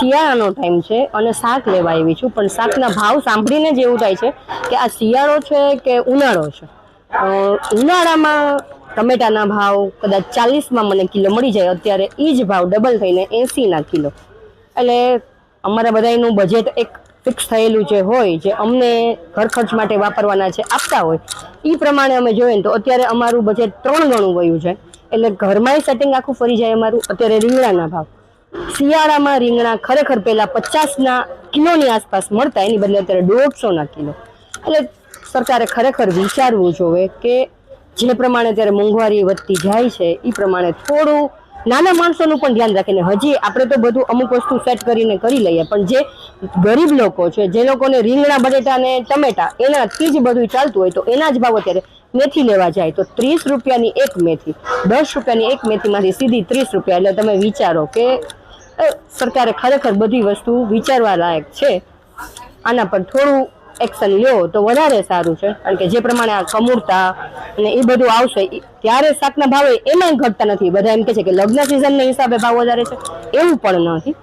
શિયાળાનો time છે અને શાક લેવા આવી છું. પણ શાકના ભાવ સાંભળીને જ એવું થાય છે કે આ શિયાળો છે કે ઉનાળો છે? ઉનાળામાં ટમેટાના ભાવ કદાચ ચાલીસમાં મને કિલો મળી જાય. અત્યારે એ જ ભાવ ડબલ થઈને એંસીના કિલો. એટલે અમારા બધાનું બજેટ એક ફિક્સ થયેલું જે હોય, જે અમને ઘર ખર્ચ માટે વાપરવાના છે આપતા હોય એ પ્રમાણે અમે જોઈએ ને તો અત્યારે અમારું બજેટ ત્રણ ગણું વયું છે એટલે ઘરમાંય સેટિંગ આખું ફરી જાય અમારું. અત્યારે રીંગણાના ભાવ. શિયાળામાં રીંગણા ખરેખર પહેલા પચાસના કિલોની આસપાસ મળતા, એની બદલે અત્યારે દોઢસોના કિલો. એટલે સરકારે ખરેખર વિચારવું જોઈએ કે જે પ્રમાણે અત્યારે મોંઘવારી વધતી જાય છે એ પ્રમાણે થોડું નાના માણસોનું પણ ધ્યાન રાખીને, હજી આપણે તો બધું અમુક વસ્તુ સેટ કરીને કરી લઈએ, પણ જે ગરીબ લોકો છે, જે લોકોને રીંગણા, બટેટા ને ટમેટા, એનાથી જ બધું ચાલતું હોય તો એના જ ભાવ અત્યારે મેથી લેવા જાય. તો ત્રીસ રૂપિયાની એક મેથી, દસ રૂપિયાની એક મેથીમાંથી સીધી ત્રીસ રૂપિયા. એટલે તમે વિચારો કે સરકારે ખરેખર બધી વસ્તુ વિચારવા લાયક છે. આના પર થોડું એક્શન લ્યો તો વધારે સારું છે. કારણ કે જે પ્રમાણે આ કમૂરતા અને એ બધું આવશે ત્યારે શાકના ભાવે એમાંય ઘટતા નથી. બધા એમ કે છે કે લગ્ન સિઝનના હિસાબે ભાવ વધારે છે. એવું પણ નથી.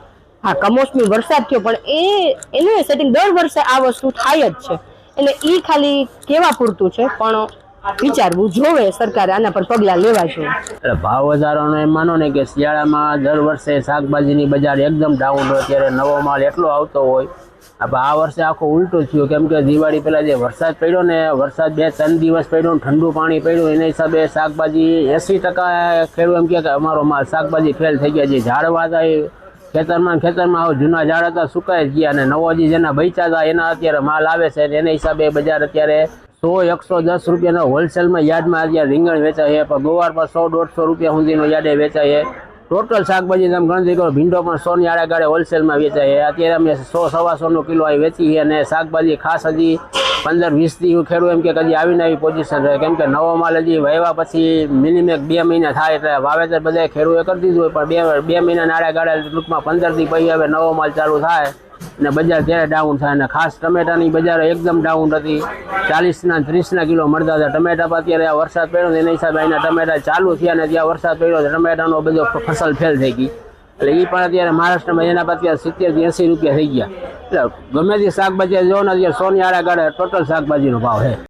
હા, કમોસમી વરસાદ થયો, પણ એ, એનું સેટિંગ દર વર્ષે આ વસ્તુ થાય જ છે. એટલે એ ખાલી કેવા પૂરતું છે? પણ વિચારવું જોવે સરકારે આના પર પગલાં લેવા જોઈએ ભાવ વધારાનો એમ માનો ને કે શિયાળામાં દર વર્ષે શાકભાજીની બજાર એકદમ ડાઉન હોય ત્યારે નવો માલ એટલો આવતો હોય. આ વર્ષે આખો ઉલટો થયો. કેમ કે દિવાળી પહેલાં જે વરસાદ પડ્યો ને, વરસાદ બે ત્રણ દિવસ પડ્યો ને, ઠંડુ પાણી પડ્યું, એના હિસાબે શાકભાજી એંસી ટકા ખેડૂત એમ કે અમારો માલ શાકભાજી ફેલ થઈ ગયા છે. ઝાડવા હતા એ ખેતરમાં ખેતરમાં આવો જૂના ઝાડ હતા, સુકાઈ જ ગયા અને નવો જે જેના બૈચા હતા, એના અત્યારે માલ આવે છે એના હિસાબે બજાર અત્યારે સો એકસો દસ રૂપિયાના હોલસેલમાં યાર્ડમાં અત્યારે રીંગણ વેચાય છે. પણ ગોવાર પર સો દોઢસો રૂપિયા સુધીનો યાર્ડે વેચાય છે. ટોટલ શાકભાજી તમે ગણતરી કરો, ભીંડો પણ સોની આડાગાળે હોલસેલમાં વેચાય છે. અત્યારે અમે સો સવા સોનો કિલો અહીં વેચી છે અને શાકભાજી ખાસ હજી પંદર વીસથી ખેડૂત એમ કે કદી આવીને આવી પોઝિશન રહે. કેમ કે નવો માલ હજી વહેવા પછી મિનિમમ બે મહિના થાય એટલે વાવેતર બધા ખેડૂએ કરી દીધું હોય, પણ બે બે મહિના આડે ગાડે ટૂંકમાં પંદરથી પછી હવે નવો માલ ચાલુ થાય. અને બજાર ત્યારે ડાઉન થાય અને ખાસ ટમેટાની બજાર એકદમ ડાઉન હતી. ચાલીસના ત્રીસના કિલો મળતા હતા. ટમેટા પર અત્યારે આ વરસાદ પડ્યો ને એના હિસાબે અહીંના ટમેટા ચાલુ થયા ને ત્યાં વરસાદ પડ્યો ટમેટાનો બધો ફસલ ફેલ થઈ ગઈ. એટલે એ પણ અત્યારે મહારાષ્ટ્રમાં એના પર અત્યારે સિત્તેરથી એંસી રૂપિયા થઈ ગયા. એટલે ગમે તે શાકભાજી જો ને અત્યારે સોની આડા ગાડે ટોટલ શાકભાજીનો ભાવ છે.